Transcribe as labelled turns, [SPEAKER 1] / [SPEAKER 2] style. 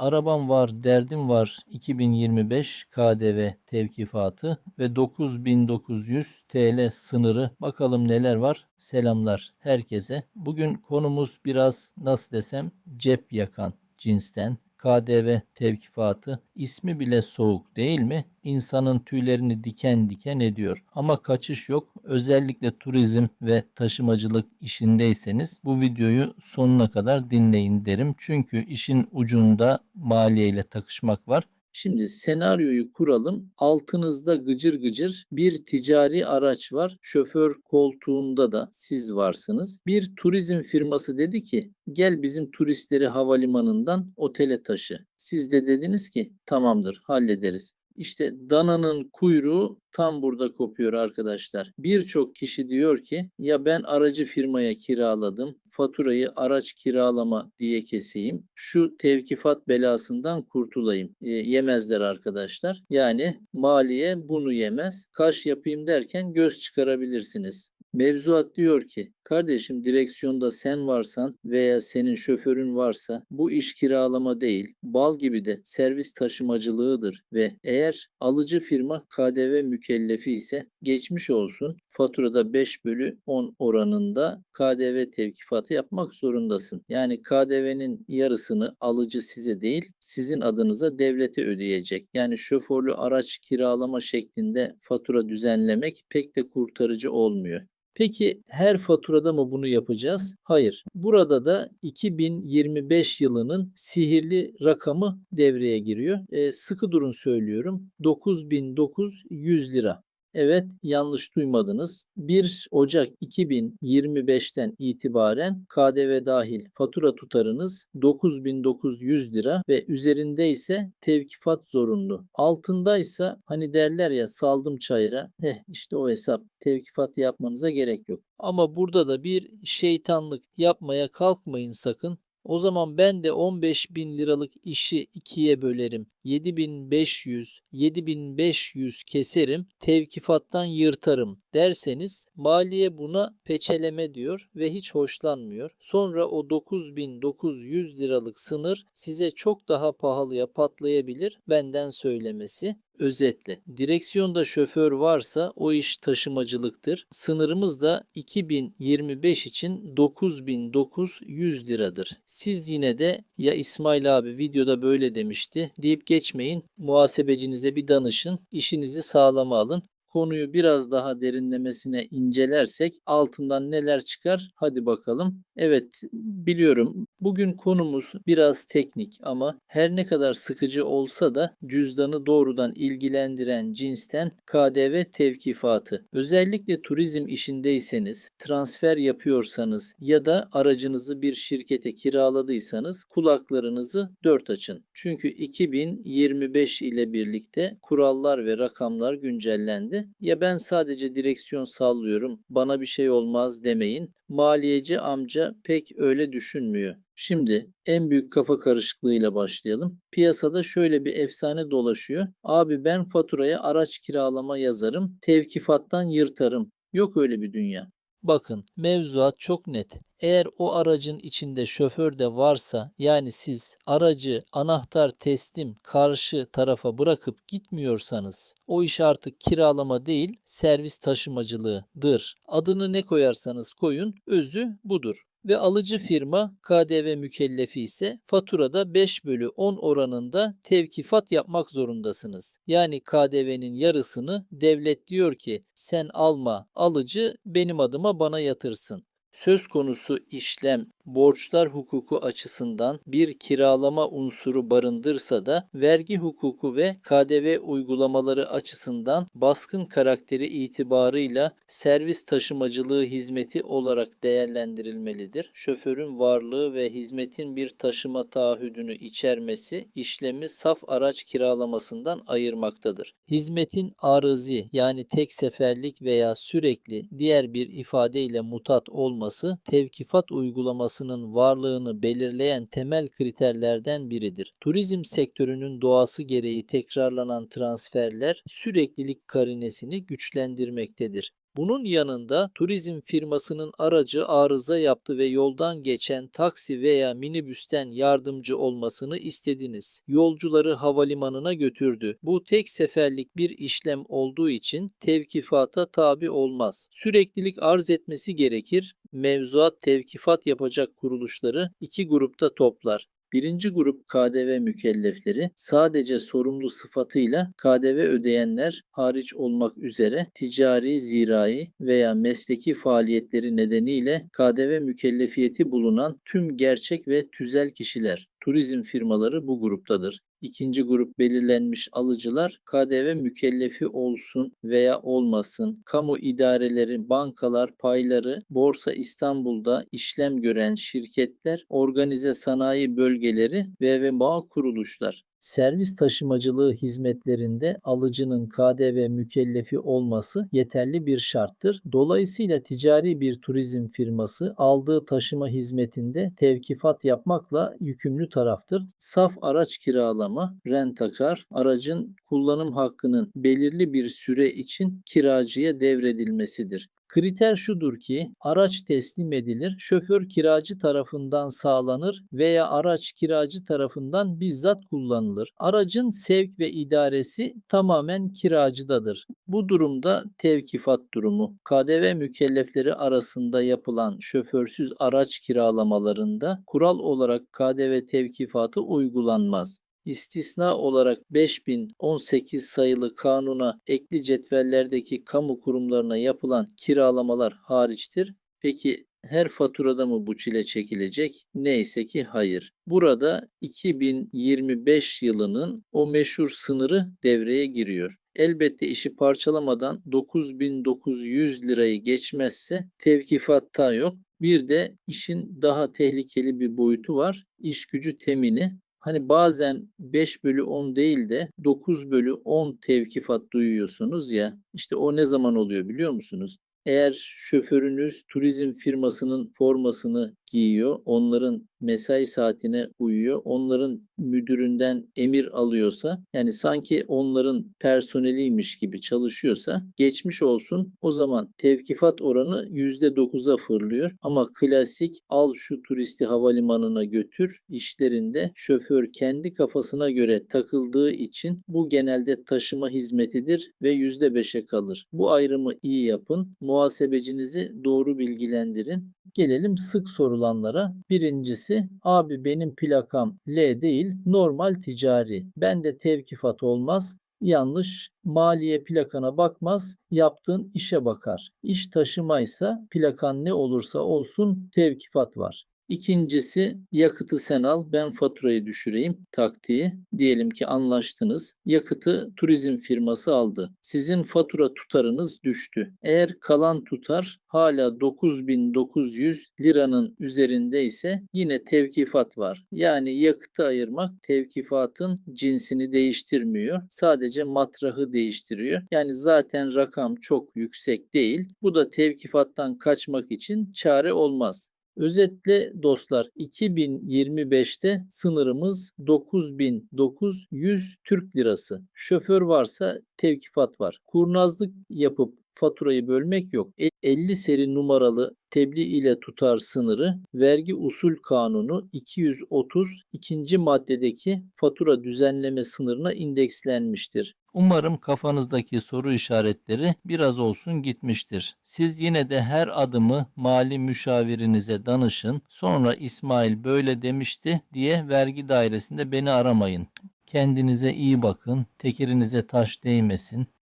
[SPEAKER 1] Arabam var, derdim var 2025 KDV tevkifatı ve 9900 TL sınırı. Bakalım neler var. Selamlar herkese. Bugün konumuz biraz nasıl desem cep yakan cinsten. KDV tevkifatı ismi bile soğuk değil mi? İnsanın tüylerini diken diken ediyor. Ama kaçış yok. Özellikle turizm ve taşımacılık işindeyseniz bu videoyu sonuna kadar dinleyin derim. Çünkü işin ucunda maliyeyle takışmak var. Şimdi senaryoyu kuralım. Altınızda gıcır gıcır bir ticari araç var. Şoför koltuğunda da siz varsınız. Bir turizm firması dedi ki gel bizim turistleri havalimanından otele taşı. Siz de dediniz ki tamamdır hallederiz. İşte dananın kuyruğu tam burada kopuyor arkadaşlar. Birçok kişi diyor ki ya ben aracı firmaya kiraladım. Faturayı araç kiralama diye keseyim. Şu tevkifat belasından kurtulayım. E, yemezler arkadaşlar. Yani maliye bunu yemez. Kaş yapayım derken göz çıkarabilirsiniz. Mevzuat diyor ki kardeşim direksiyonda sen varsan veya senin şoförün varsa bu iş kiralama değil bal gibi de servis taşımacılığıdır ve eğer alıcı firma KDV mükellefi ise geçmiş olsun faturada 5 bölü 10 oranında KDV tevkifatı yapmak zorundasın. Yani KDV'nin yarısını alıcı size değil sizin adınıza devlete ödeyecek. Yani şoförlü araç kiralama şeklinde fatura düzenlemek pek de kurtarıcı olmuyor. Peki her faturada mı bunu yapacağız? Hayır. Burada da 2025 yılının sihirli rakamı devreye giriyor. E, sıkı durun söylüyorum. 9900 lira. Evet, yanlış duymadınız. 1 Ocak 2025'ten itibaren KDV dahil fatura tutarınız 9900 lira ve üzerinde ise tevkifat zorunlu. Altında ise hani derler ya saldım çayıra. Heh işte o hesap. Tevkifat yapmanıza gerek yok. Ama burada da bir şeytanlık yapmaya kalkmayın sakın. O zaman ben de 15 bin liralık işi ikiye bölerim. 7500, 7500 keserim, tevkifattan yırtarım derseniz maliye buna peçeleme diyor ve hiç hoşlanmıyor. Sonra o 9900 liralık sınır size çok daha pahalıya patlayabilir benden söylemesi. Özetle direksiyonda şoför varsa o iş taşımacılıktır. Sınırımız da 2025 için 9900 liradır. Siz yine de ya İsmail abi videoda böyle demişti deyip geçmeyin. Muhasebecinize bir danışın. işinizi sağlama alın konuyu biraz daha derinlemesine incelersek altından neler çıkar? Hadi bakalım. Evet biliyorum bugün konumuz biraz teknik ama her ne kadar sıkıcı olsa da cüzdanı doğrudan ilgilendiren cinsten KDV tevkifatı. Özellikle turizm işindeyseniz, transfer yapıyorsanız ya da aracınızı bir şirkete kiraladıysanız kulaklarınızı dört açın. Çünkü 2025 ile birlikte kurallar ve rakamlar güncellendi. Ya ben sadece direksiyon sallıyorum, bana bir şey olmaz demeyin. Maliyeci amca pek öyle düşünmüyor. Şimdi en büyük kafa karışıklığıyla başlayalım. Piyasada şöyle bir efsane dolaşıyor. Abi ben faturaya araç kiralama yazarım, tevkifattan yırtarım. Yok öyle bir dünya. Bakın mevzuat çok net. Eğer o aracın içinde şoför de varsa yani siz aracı anahtar teslim karşı tarafa bırakıp gitmiyorsanız o iş artık kiralama değil servis taşımacılığıdır. Adını ne koyarsanız koyun özü budur ve alıcı firma KDV mükellefi ise faturada 5 bölü 10 oranında tevkifat yapmak zorundasınız. Yani KDV'nin yarısını devlet diyor ki sen alma alıcı benim adıma bana yatırsın. Söz konusu işlem borçlar hukuku açısından bir kiralama unsuru barındırsa da vergi hukuku ve KDV uygulamaları açısından baskın karakteri itibarıyla servis taşımacılığı hizmeti olarak değerlendirilmelidir. Şoförün varlığı ve hizmetin bir taşıma taahhüdünü içermesi işlemi saf araç kiralamasından ayırmaktadır. Hizmetin arızi yani tek seferlik veya sürekli diğer bir ifadeyle mutat olması tevkifat uygulaması olmasının varlığını belirleyen temel kriterlerden biridir. Turizm sektörünün doğası gereği tekrarlanan transferler süreklilik karinesini güçlendirmektedir. Bunun yanında turizm firmasının aracı arıza yaptı ve yoldan geçen taksi veya minibüsten yardımcı olmasını istediniz. Yolcuları havalimanına götürdü. Bu tek seferlik bir işlem olduğu için tevkifata tabi olmaz. Süreklilik arz etmesi gerekir. Mevzuat tevkifat yapacak kuruluşları iki grupta toplar. Birinci grup KDV mükellefleri sadece sorumlu sıfatıyla KDV ödeyenler hariç olmak üzere ticari, zirai veya mesleki faaliyetleri nedeniyle KDV mükellefiyeti bulunan tüm gerçek ve tüzel kişiler. Turizm firmaları bu gruptadır. İkinci grup belirlenmiş alıcılar KDV mükellefi olsun veya olmasın, kamu idareleri, bankalar, payları, Borsa İstanbul'da işlem gören şirketler, organize sanayi bölgeleri ve ve bağ kuruluşlar. Servis taşımacılığı hizmetlerinde alıcının KDV mükellefi olması yeterli bir şarttır. Dolayısıyla ticari bir turizm firması aldığı taşıma hizmetinde tevkifat yapmakla yükümlü taraftır. Saf araç kiralama, rentakar, aracın kullanım hakkının belirli bir süre için kiracıya devredilmesidir. Kriter şudur ki araç teslim edilir, şoför kiracı tarafından sağlanır veya araç kiracı tarafından bizzat kullanılır. Aracın sevk ve idaresi tamamen kiracıdadır. Bu durumda tevkifat durumu. KDV mükellefleri arasında yapılan şoförsüz araç kiralamalarında kural olarak KDV tevkifatı uygulanmaz. İstisna olarak 5018 sayılı kanuna ekli cetvellerdeki kamu kurumlarına yapılan kiralamalar hariçtir. Peki her faturada mı bu çile çekilecek? Neyse ki hayır. Burada 2025 yılının o meşhur sınırı devreye giriyor. Elbette işi parçalamadan 9900 lirayı geçmezse tevkifatta yok. Bir de işin daha tehlikeli bir boyutu var. İş gücü temini. Hani bazen 5 bölü 10 değil de 9 bölü 10 tevkifat duyuyorsunuz ya. İşte o ne zaman oluyor biliyor musunuz? Eğer şoförünüz turizm firmasının formasını giyiyor, onların mesai saatine uyuyor, onların müdüründen emir alıyorsa, yani sanki onların personeliymiş gibi çalışıyorsa geçmiş olsun. O zaman tevkifat oranı %9'a fırlıyor. Ama klasik al şu turisti havalimanına götür işlerinde şoför kendi kafasına göre takıldığı için bu genelde taşıma hizmetidir ve %5'e kalır. Bu ayrımı iyi yapın. Muhasebecinizi doğru bilgilendirin. Gelelim sık sorulanlara. Birincisi abi benim plakam L değil normal ticari. Bende tevkifat olmaz. Yanlış. Maliye plakana bakmaz, yaptığın işe bakar. İş taşımaysa plakan ne olursa olsun tevkifat var. İkincisi yakıtı sen al ben faturayı düşüreyim taktiği. Diyelim ki anlaştınız. Yakıtı turizm firması aldı. Sizin fatura tutarınız düştü. Eğer kalan tutar hala 9900 liranın üzerinde ise yine tevkifat var. Yani yakıtı ayırmak tevkifatın cinsini değiştirmiyor. Sadece matrahı değiştiriyor. Yani zaten rakam çok yüksek değil. Bu da tevkifattan kaçmak için çare olmaz. Özetle dostlar 2025'te sınırımız 9900 Türk lirası. Şoför varsa tevkifat var. Kurnazlık yapıp faturayı bölmek yok. 50 seri numaralı tebliğ ile tutar sınırı vergi usul kanunu 230 ikinci maddedeki fatura düzenleme sınırına indekslenmiştir. Umarım kafanızdaki soru işaretleri biraz olsun gitmiştir. Siz yine de her adımı mali müşavirinize danışın. Sonra İsmail böyle demişti diye vergi dairesinde beni aramayın. Kendinize iyi bakın. Tekerinize taş değmesin.